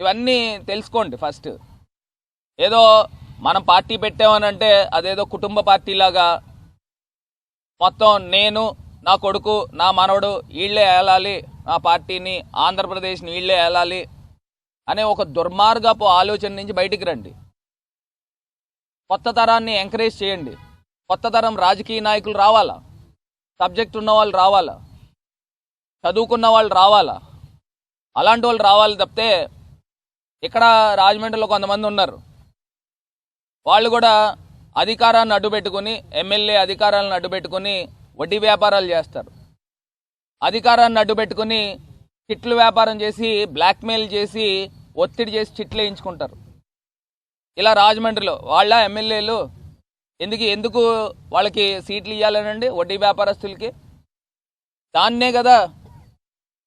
ఇవన్నీ తెలుసుకోండి ఫస్ట్. ఏదో మనం పార్టీ పెట్టామనంటే అదేదో కుటుంబ పార్టీలాగా మొత్తం నేను నా కొడుకు నా మనవడు వీళ్ళే ఏలాలి నా పార్టీని ఆంధ్రప్రదేశ్ని వీళ్ళే ఏలాలి అనే ఒక దుర్మార్గపు ఆలోచన నుంచి బయటికి రండి. కొత్త తరాన్ని ఎంకరేజ్ చేయండి. కొత్త తరం రాజకీయ నాయకులు రావాలా? సబ్జెక్ట్ ఉన్న వాళ్ళు రావాలా? చదువుకున్న వాళ్ళు రావాలా? అలాంటి వాళ్ళు రావాలి తప్పితే ఇక్కడ రాజమండ్రిలో కొంతమంది ఉన్నారు. వాళ్ళు కూడా అధికారాన్ని అడ్డుపెట్టుకుని ఎమ్మెల్యే అధికారాలను అడ్డుపెట్టుకుని వడ్డీ వ్యాపారాలు చేస్తారు. అధికారాన్ని అడ్డుపెట్టుకుని చిట్లు వ్యాపారం చేసి బ్లాక్మెయిల్ చేసి ఒత్తిడి చేసి చిట్లు వేయించుకుంటారు. ఇలా రాజమండ్రిలో వాళ్ళ ఎమ్మెల్యేలు ఎందుకు ఎందుకు వాళ్ళకి సీట్లు ఇవ్వాలనండి వడ్డీ వ్యాపారస్తులకి? దాన్నే కదా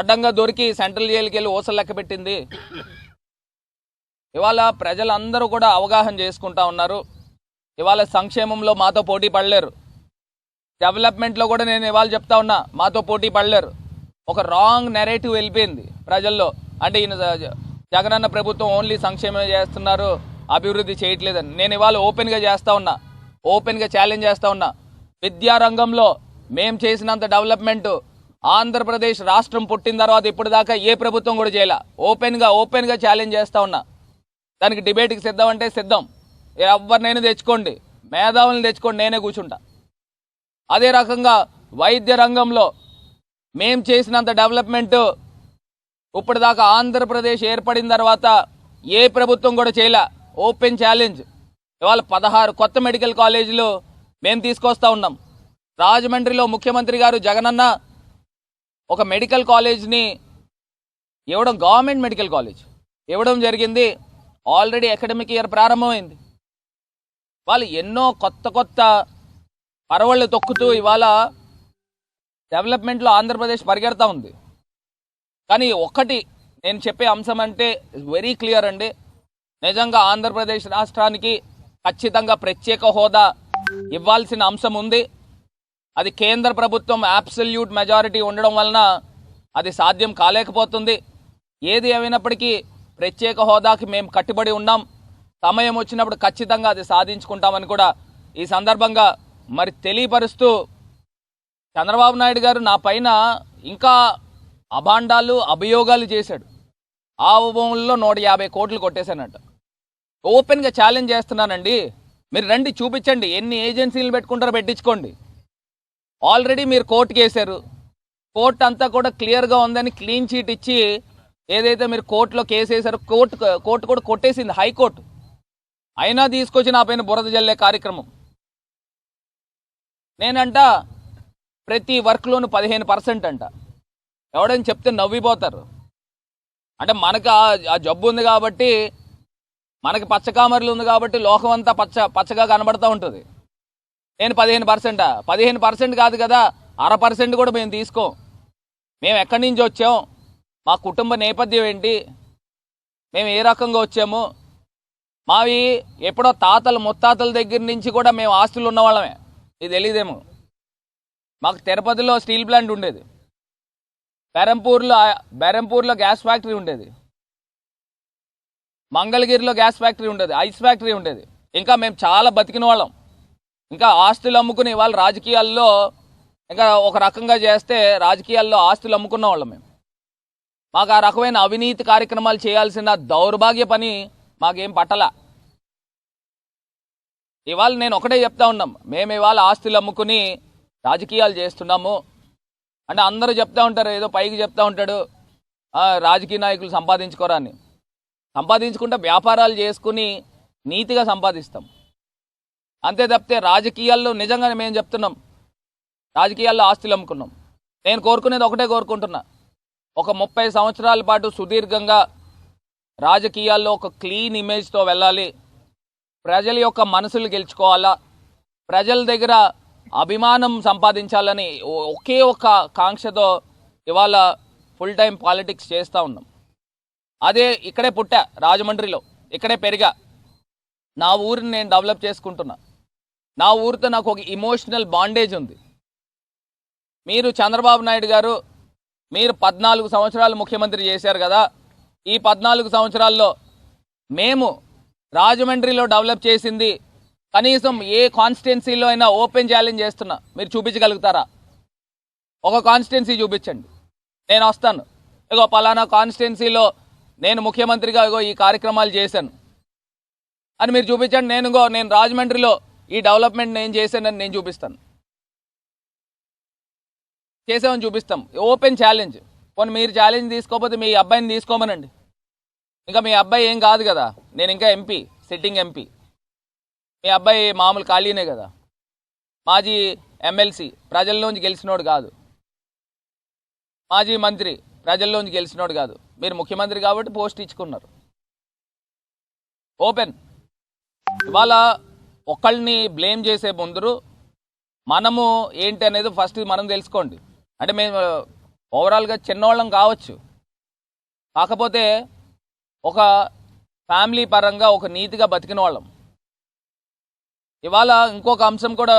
అడ్డంగా దొరికి సెంట్రల్ జైలుకి వెళ్ళి ఊసలు లెక్క పెట్టింది. ఇవాళ ప్రజలందరూ కూడా అవగాహన చేసుకుంటా ఉన్నారు. ఇవాళ సంక్షేమంలో మాతో పోటీ పడలేరు. డెవలప్మెంట్లో కూడా నేను ఇవాళ చెప్తా ఉన్నా మాతో పోటీ పడలేరు. ఒక రాంగ్ నెరేటివ్ వెళ్ళిపోయింది ప్రజల్లో. అంటే ఈయన జగనన్న ప్రభుత్వం ఓన్లీ సంక్షేమం చేస్తున్నారు అభివృద్ధి చేయట్లేదని. నేను ఇవాళ ఓపెన్గా చేస్తూ ఉన్నా ఓపెన్గా ఛాలెంజ్ చేస్తూ ఉన్నా. విద్యారంగంలో మేము చేసినంత డెవలప్మెంట్ ఆంధ్రప్రదేశ్ రాష్ట్రం పుట్టిన తర్వాత ఇప్పటిదాకా ఏ ప్రభుత్వం కూడా చేయాల. ఓపెన్గా ఓపెన్గా ఛాలెంజ్ చేస్తూ ఉన్నా. దానికి డిబేట్కి సిద్ధం అంటే సిద్ధం. ఎవరినైనా తెచ్చుకోండి. మేధావులను తెచ్చుకోండి నేనే కూర్చుంటా. అదే రకంగా వైద్య రంగంలో మేం చేసినంత డెవలప్మెంట్ ఇప్పటిదాకా ఆంధ్రప్రదేశ్ ఏర్పడిన తర్వాత ఏ ప్రభుత్వం కూడా చేయలే. Open challenge. ఇవాళ పదహారు కొత్త మెడికల్ కాలేజీలు మేము తీసుకొస్తా ఉన్నాం. రాజమండ్రిలో ముఖ్యమంత్రి గారు జగనన్న ఒక మెడికల్ కాలేజ్ని ఇవ్వడం గవర్నమెంట్ మెడికల్ కాలేజ్. ఇవ్వడం జరిగింది. ఆల్రెడీ అకాడమిక్ ఇయర్ ప్రారంభమైంది. వాళ్ళు ఎన్నో కొత్త కొత్త పరవళ్ళు తొక్కుతూ ఇవాళ డెవలప్మెంట్లో ఆంధ్రప్రదేశ్ పరిగెడతా ఉంది. కానీ ఒక్కటి నేను చెప్పే అంశం అంటే వెరీ క్లియర్ అండి. నిజంగా ఆంధ్రప్రదేశ్ రాష్ట్రానికి ఖచ్చితంగా ప్రత్యేక హోదా ఇవ్వాల్సిన అంశం ఉంది. అది కేంద్ర ప్రభుత్వం అబ్సల్యూట్ మెజారిటీ ఉండడం వలన అది సాధ్యం కాలేకపోతుంది. ఏది ఏమైనప్పటికీ ప్రత్యేక హోదాకి మేము కట్టుబడి ఉన్నాం. సమయం వచ్చినప్పుడు ఖచ్చితంగా అది సాధించుకుంటామని కూడా ఈ సందర్భంగా మరి తెలియపరుస్తూ చంద్రబాబు నాయుడు గారు నా పైన ఇంకా అభాండాలు అభియోగాలు చేశాడు. ఆ భూముల్లో నూట యాభై కోట్లు కొట్టేశానంట. ఓపెన్గా ఛాలెంజ్ చేస్తున్నానండి. మీరు రండి చూపించండి. ఎన్ని ఏజెన్సీలు పెట్టుకుంటారో పెట్టించుకోండి. ఆల్రెడీ మీరు కోర్టుకి వేశారు కోర్టు అంతా కూడా క్లియర్గా ఉందని క్లీన్ చీట్ ఇచ్చి ఏదైతే మీరు కోర్టులో కేసు వేశారో కోర్టు కోర్టు కూడా కొట్టేసింది హైకోర్టు. అయినా తీసుకొచ్చి నా పైన బురద జల్లే కార్యక్రమం. నేనంట ప్రతి వర్క్లోను పదిహేను పర్సెంట్ అంట. ఎవడని చెప్తే నవ్విపోతారు. అంటే మనకు ఆ- ఆ జబ్బు ఉంది కాబట్టి మనకి పచ్చకామరలు ఉంది కాబట్టి లోకం అంతా పచ్చ పచ్చగా కనబడతా ఉంటుంది. నేను పదిహేను పర్సెంటా? పదిహేను పర్సెంట్ కాదు కదా అర పర్సెంట్ కూడా మేము తీసుకోం. మేము ఎక్కడి నుంచి వచ్చాం? మా కుటుంబ నేపథ్యం ఏంటి? మేము ఏ రకంగా వచ్చాము? మావి ఎప్పుడో తాతలు ముత్తాతల దగ్గర నుంచి కూడా మేము ఆస్తులు ఉన్నవాళ్ళమే. ఇది తెలియదేమో మాకు తిరుపతిలో స్టీల్ ప్లాంట్ ఉండేది. బెరంపూర్లో బెరంపూర్లో గ్యాస్ ఫ్యాక్టరీ ఉండేది. మంగళగిరిలో గ్యాస్ ఫ్యాక్టరీ ఉండేది. ఐస్ ఫ్యాక్టరీ ఉండేది. ఇంకా మేము చాలా బతికిన వాళ్ళం. ఇంకా ఆస్తులు అమ్ముకుని వాళ్ళ రాజకీయాల్లో ఇంకా ఒక రకంగా చేస్తే రాజకీయాల్లో ఆస్తులు అమ్ముకున్న వాళ్ళం మేము. మాకు ఆ రకమైన అవినీతి కార్యక్రమాలు చేయాల్సిన దౌర్భాగ్య పని మాకేం పట్టల. ఇవాళ నేను ఒకటే చెప్తా ఉన్నాం. మేము ఇవాళ ఆస్తులు అమ్ముకుని రాజకీయాలు చేస్తున్నాము. అంటే అందరూ చెప్తా ఉంటారు ఏదో పైకి చెప్తా ఉంటాడు. రాజకీయ నాయకులు సంపాదించుకోరా అని. సంపాదించుకుంటే వ్యాపారాలు చేసుకుని నీతిగా సంపాదిస్తాం. అంతే తప్పితే రాజకీయాల్లో నిజంగానే మేము చెప్తున్నాం. రాజకీయాల్లో ఆస్తులు అమ్ముకున్నాం. నేను కోరుకునేది ఒకటే కోరుకుంటున్నా. ఒక ముప్పై సంవత్సరాల పాటు సుదీర్ఘంగా రాజకీయాల్లో ఒక క్లీన్ ఇమేజ్తో వెళ్ళాలి. ప్రజల యొక్క మనసులు గెలుచుకోవాలా? ప్రజల దగ్గర అభిమానం సంపాదించాలని ఒకే ఒక కాంక్షతో ఇవాళ ఫుల్ టైం పాలిటిక్స్ చేస్తూ ఉన్నాం. అదే ఇక్కడే పుట్టా రాజమండ్రిలో. ఇక్కడే పెరిగా. నా ఊరిని నేను డెవలప్ చేసుకుంటున్నా. నా ఊరితో నాకు ఒక ఇమోషనల్ బాండేజ్ ఉంది. మీరు చంద్రబాబు నాయుడు గారు మీరు పద్నాలుగు సంవత్సరాలు ముఖ్యమంత్రి చేశారు కదా ఈ పద్నాలుగు సంవత్సరాల్లో మేము రాజమండ్రిలో డెవలప్ చేసింది కనీసం ఏ కాన్స్టిట్యున్సీలో అయినా ఓపెన్ ఛాలెంజ్ చేస్తున్నా. మీరు చూపించగలుగుతారా? ఒక కాన్స్టిట్యున్సీ చూపించండి. నేను వస్తాను. ఇగో పలానా కాన్స్టిట్యున్సీలో నేను ముఖ్యమంత్రిగా ఇగో ఈ కార్యక్రమాలు చేశాను. అని మీరు చూపించండి. నేను ఇగో నేను రాజమండ్రిలో ఈ డెవలప్మెంట్ నేను చేశానని నేను చూపిస్తాను. చేసామని చూపిస్తాం. ఓపెన్ ఛాలెంజ్ పోనీ మీరు ఛాలెంజ్ తీసుకోకపోతే మీ అబ్బాయిని తీసుకోమనండి. ఇంకా మీ అబ్బాయి ఏం కాదు కదా. నేను ఇంకా ఎంపీ సిట్టింగ్ ఎంపీ మీ అబ్బాయి మామూలు ఖాళీనే కదా. మాజీ ఎమ్మెల్సీ ప్రజల్లోంచి గెలిచినోడు కాదు. మాజీ మంత్రి ప్రజల్లోంచి గెలిచినోడు కాదు. మీరు ముఖ్యమంత్రి కాబట్టి పోస్ట్ ఇచ్చుకున్నారు. ఓపెన్ ఇవాళ ఒకళ్ళని బ్లేమ్ చేసే ముందరు మనము ఏంటి అనేది ఫస్ట్ మనం తెలుసుకోండి. అంటే మేము ఓవరాల్గా చిన్నవాళ్ళం కావచ్చు. కాకపోతే ఒక ఫ్యామిలీ పరంగా ఒక నీతిగా బతికిన వాళ్ళం ఇవాళ ఇంకొక అంశం కూడా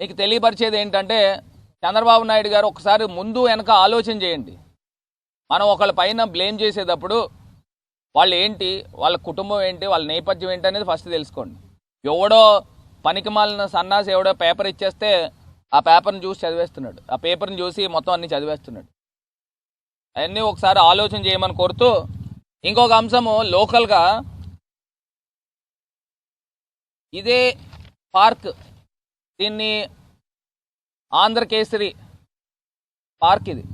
మీకు తెలియపరిచేది ఏంటంటే చంద్రబాబు నాయుడు గారు ఒకసారి ముందు వెనక ఆలోచన చేయండి. మనం ఒకళ్ళ పైన బ్లేమ్ చేసేటప్పుడు వాళ్ళు ఏంటి వాళ్ళ కుటుంబం ఏంటి వాళ్ళ నేపథ్యం ఏంటి అనేది ఫస్ట్ తెలుసుకోండి. ఎవడో పనికి మాలిన సన్నాసి ఎవడో పేపర్ ఇచ్చేస్తే ఆ పేపర్ని చూసి చదివేస్తున్నాడు. ఆ పేపర్ని చూసి మొత్తం అన్ని చదివేస్తున్నాడు. అవన్నీ ఒకసారి ఆలోచన చేయమని కోరుతూ ఇంకొక అంశము లోకల్గా ఇదే పార్క్ దీన్ని ఆంధ్రకేసరి పార్క్ ఇది.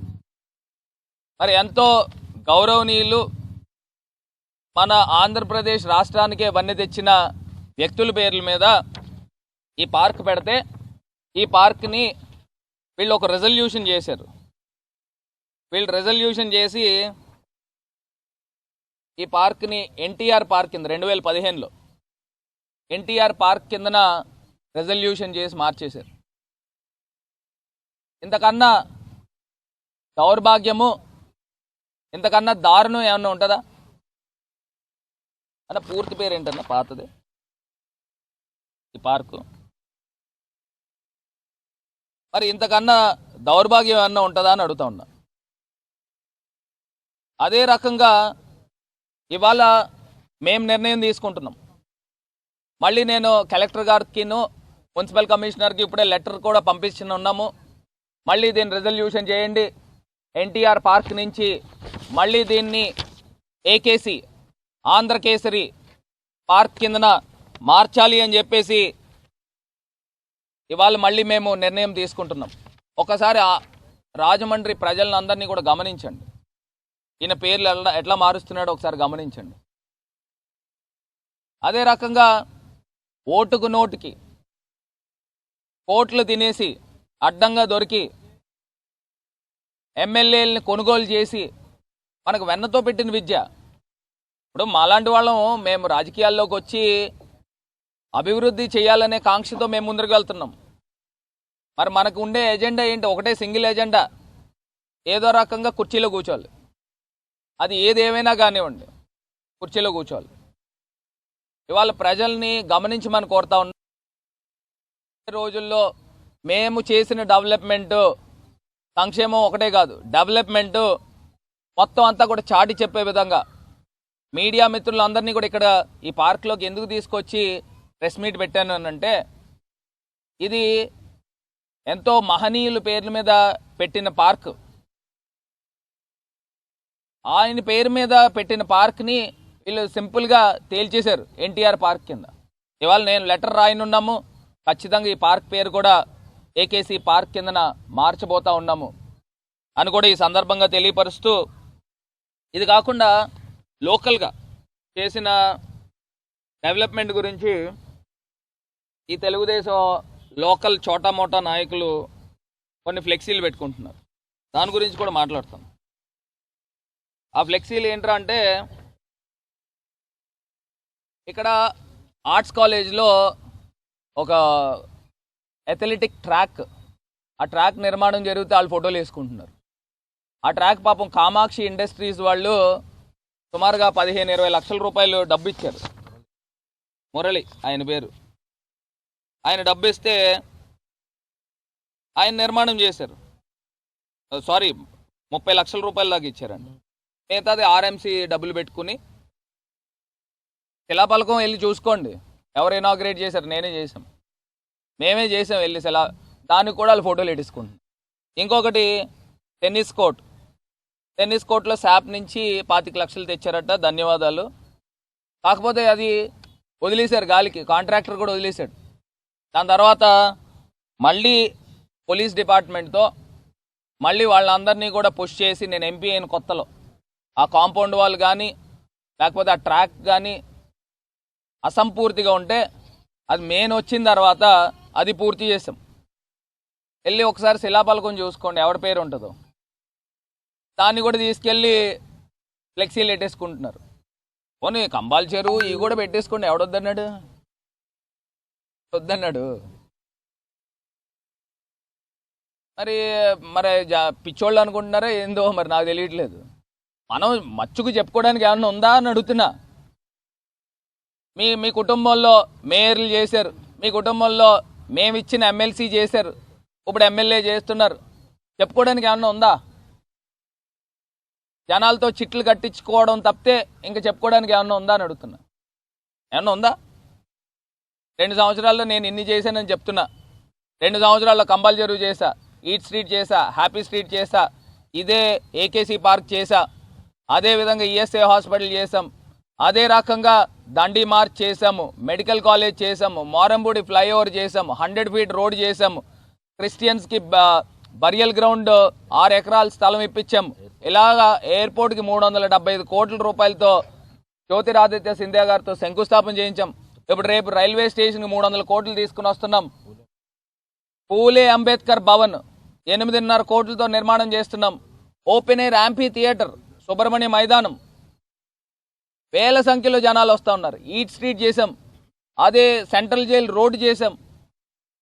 మరి ఎంతో గౌరవనీయులు మన ఆంధ్రప్రదేశ్ రాష్ట్రానికే వన్నె తెచ్చిన వ్యక్తుల పేర్ల మీద ఈ పార్క్ పెడితే ఈ పార్క్ని వీళ్ళు ఒక రెజల్యూషన్ చేశారు. వీళ్ళు రెజల్యూషన్ చేసి ఈ పార్క్ని ఎన్టీఆర్ పార్క్ కింద రెండు వేల పదిహేనులో ఎన్టీఆర్ పార్క్ కిందన రెజల్యూషన్ చేసి మార్చేశారు. ఇంతకన్నా దౌర్భాగ్యము ఇంతకన్నా దారుణం ఏమన్నా ఉంటుందా? అన్న పూర్తి పేరు ఏంటన్నా పాతది? ఈ పార్కు. మరి ఇంతకన్నా దౌర్భాగ్యం ఏమన్నా ఉంటుందా అని అడుగుతా ఉన్నా. అదే రకంగా ఇవాళ మేము నిర్ణయం తీసుకుంటున్నాం. మళ్ళీ నేను కలెక్టర్ గారికిను మున్సిపల్ కమిషనర్కి ఇప్పుడే లెటర్ కూడా పంపించిన ఉన్నాము. మళ్ళీ దీన్ని రిజల్యూషన్ చేయండి. ఎన్టీఆర్ పార్క్ నుంచి మళ్ళీ దీన్ని ఏకేసి ఆంధ్రకేసరి పార్క్ కిందన మార్చాలి అని చెప్పేసి ఇవాళ మళ్ళీ మేము నిర్ణయం తీసుకుంటున్నాం. ఒకసారి రాజమండ్రి ప్రజలను అందరినీ కూడా గమనించండి. ఈయన పేర్లు ఎట్లా ఎట్లా మారుస్తున్నాడో ఒకసారి గమనించండి. అదే రకంగా ఓటుకు నోటుకి కోట్లు తినేసి అడ్డంగా దొరికి ఎమ్మెల్యేలని కొనుగోలు చేసి మనకు వెన్నతో పెట్టిన విద్య. ఇప్పుడు మాలాంటి వాళ్ళం మేము రాజకీయాల్లోకి వచ్చి అభివృద్ధి చేయాలనే కాంక్షతో మేము ముందరికి వెళ్తున్నాం మరి మనకు ఉండే ఎజెండా ఏంటి? ఒకటే సింగిల్ ఎజెండా. ఏదో రకంగా కుర్చీలో కూర్చోవాలి. అది ఏది ఏమైనా కానివ్వండి కుర్చీలో కూర్చోవాలి. ఇవాళ ప్రజల్ని గమనించమని కోరుతా ఉన్నాం. రోజుల్లో మేము చేసిన డెవలప్మెంట్ సంక్షేమం ఒకటే కాదు డెవలప్మెంట్ మొత్తం అంతా కూడా చాటి చెప్పే విధంగా మీడియా మిత్రులందరినీ కూడా ఇక్కడ ఈ పార్క్లోకి ఎందుకు తీసుకొచ్చి ప్రెస్ మీట్ పెట్టాను అంటే ఇది ఎంతో మహనీయుల పేర్ల మీద పెట్టిన పార్క్. ఆయన పేరు మీద పెట్టిన పార్క్ని వీళ్ళు సింపుల్గా తేల్చేశారు ఎన్టీఆర్ పార్క్ కింద. ఇవాళ నేను లెటర్ రాయనున్నాము ఖచ్చితంగా ఈ పార్క్ పేరు కూడా ఏకేసీ పార్క్ కిందన మార్చబోతా ఉన్నాము అని కూడా ఈ సందర్భంగా తెలియపరుస్తూ ఇది కాకుండా లోకల్గా చేసిన డెవలప్మెంట్ గురించి ఈ తెలుగుదేశం లోకల్ చోటా మోటా నాయకులు కొన్ని ఫ్లెక్సీలు పెట్టుకుంటున్నారు. దాని గురించి కూడా మాట్లాడతాం. ఆ ఫ్లెక్సీలు ఏంట్రా అంటే ఇక్కడ ఆర్ట్స్ కాలేజ్లో ఒక అథ్లెటిక్ ట్రాక్ ఆ ట్రాక్ నిర్మాణం జరిగితే వాళ్ళు ఫోటోలు వేసుకుంటున్నారు. ఆ ట్రాక్ పాపం కామాక్షి ఇండస్ట్రీస్ వాళ్ళు సుమారుగా పదిహేను ఇరవై లక్షల రూపాయలు డబ్బు ఇచ్చారు. మురళి ఆయన పేరు. ఆయన డబ్బు ఇస్తే ఆయన నిర్మాణం చేశారు. సారీ ముప్పై లక్షల రూపాయల దాకా ఇచ్చారండి. మిగతాది ఆర్ఎంసీ డబ్బులు పెట్టుకుని శిలాపలకం వెళ్ళి చూసుకోండి. ఎవరు ఇనాగ్రేట్ చేశారు నేనే చేసాం మేమే చేసాం వెళ్ళి శిలా దానికి కూడా వాళ్ళు ఫోటోలు ఎట్టించుకుంటున్నాం ఇంకొకటి టెన్నిస్ కోర్ట్. టెన్నిస్ కోర్ట్లో శాప్ నుంచి పాతిక లక్షలు తెచ్చారట ధన్యవాదాలు. కాకపోతే అది వదిలేశారు గాలికి కాంట్రాక్టర్ కూడా వదిలేశాడు. దాని తర్వాత మళ్ళీ పోలీస్ డిపార్ట్మెంట్తో మళ్ళీ వాళ్ళందరినీ కూడా పుష్ చేసి నేను ఎంపీ అయిన కొత్తలో. ఆ కాంపౌండ్ వాల్ కానీ లేకపోతే ఆ ట్రాక్ కానీ అసంపూర్తిగా ఉంటే అది మెయిన్ వచ్చిన తర్వాత అది పూర్తి చేసాం వెళ్ళి ఒకసారి శిలాపలకం చూసుకోండి ఎవరి పేరు ఉంటుందో. దాన్ని కూడా తీసుకెళ్ళి ఫ్లెక్సీలు పెట్టేసుకుంటున్నారు పోనీ కంబాల్ చెరువు ఇవి కూడా పెట్టేసుకోండి ఎవడొద్దన్నాడు? వద్దన్నాడు. మరి మరి జా- పిచ్చోళ్ళు అనుకుంటున్నారా ఏందో మరి నాకు తెలియట్లేదు. మనం మచ్చుకు చెప్పుకోవడానికి ఏమన్నా ఉందా అని అడుగుతున్నా. మీ మీ కుటుంబంలో మేయర్లు చేశారు. మీ కుటుంబంలో మేము ఇచ్చిన ఎమ్మెల్సీ చేశారు. ఇప్పుడు ఎమ్మెల్యే చేస్తున్నారు. చెప్పుకోవడానికి ఏమన్నా ఉందా? జనాలతో చిట్లు కట్టించుకోవడం తప్పితే ఇంకా చెప్పుకోవడానికి ఏమన్నా ఉందా అని అడుగుతున్నా. ఏమన్నా ఉందా? రెండు సంవత్సరాల్లో నేను ఇన్ని చేశానని చెప్తున్నా. రెండు సంవత్సరాల్లో కంబల్ చెరువు చేశా ఈట్ స్ట్రీట్ చేశా హ్యాపీ స్ట్రీట్ చేశా ఇదే ఏకేసీ పార్క్ చేశా అదే విధంగా ఈఎస్ఐ హాస్పిటల్ చేసాం అదే రకంగా దండి మార్చ్ చేసాము మెడికల్ కాలేజ్ చేసాము మారంబూడి ఫ్లైఓవర్ చేసాము హండ్రెడ్ ఫీట్ రోడ్ చేసాము క్రిస్టియన్స్కి బరియల్ గ్రౌండ్ ఆరు ఎకరాల స్థలం ఇప్పించాము ఇలాగా ఎయిర్పోర్ట్కి మూడు వందల డెబ్బై ఐదు కోట్ల రూపాయలతో జ్యోతిరాదిత్య సింధ్యా గారితో శంకుస్థాపన చేయించాం. ఇప్పుడు రేపు రైల్వే స్టేషన్కి మూడు వందల కోట్లు తీసుకుని వస్తున్నాం. పూలే అంబేద్కర్ భవన్ ఎనిమిదిన్నర కోట్లతో నిర్మాణం చేస్తున్నాం. Open air amphitheatre Subrahmanya మైదానం. వేల సంఖ్యలో జనాలు వస్తూ ఉన్నారు. ఈట్ స్ట్రీట్ చేసాం అదే సెంట్రల్ జైల్ రోడ్డు చేసాం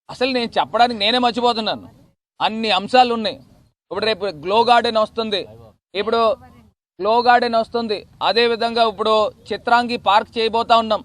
అసలు నేను చెప్పడానికి నేనే మర్చిపోతున్నాను. అన్ని అంశాలు ఉన్నాయి. ఇప్పుడు రేపు గ్లో గార్డెన్ వస్తుంది. ఇప్పుడు గ్లో గార్డెన్ వస్తుంది. అదే విధంగా ఇప్పుడు చిత్రాంగి పార్క్ చేయబోతా ఉన్నాం.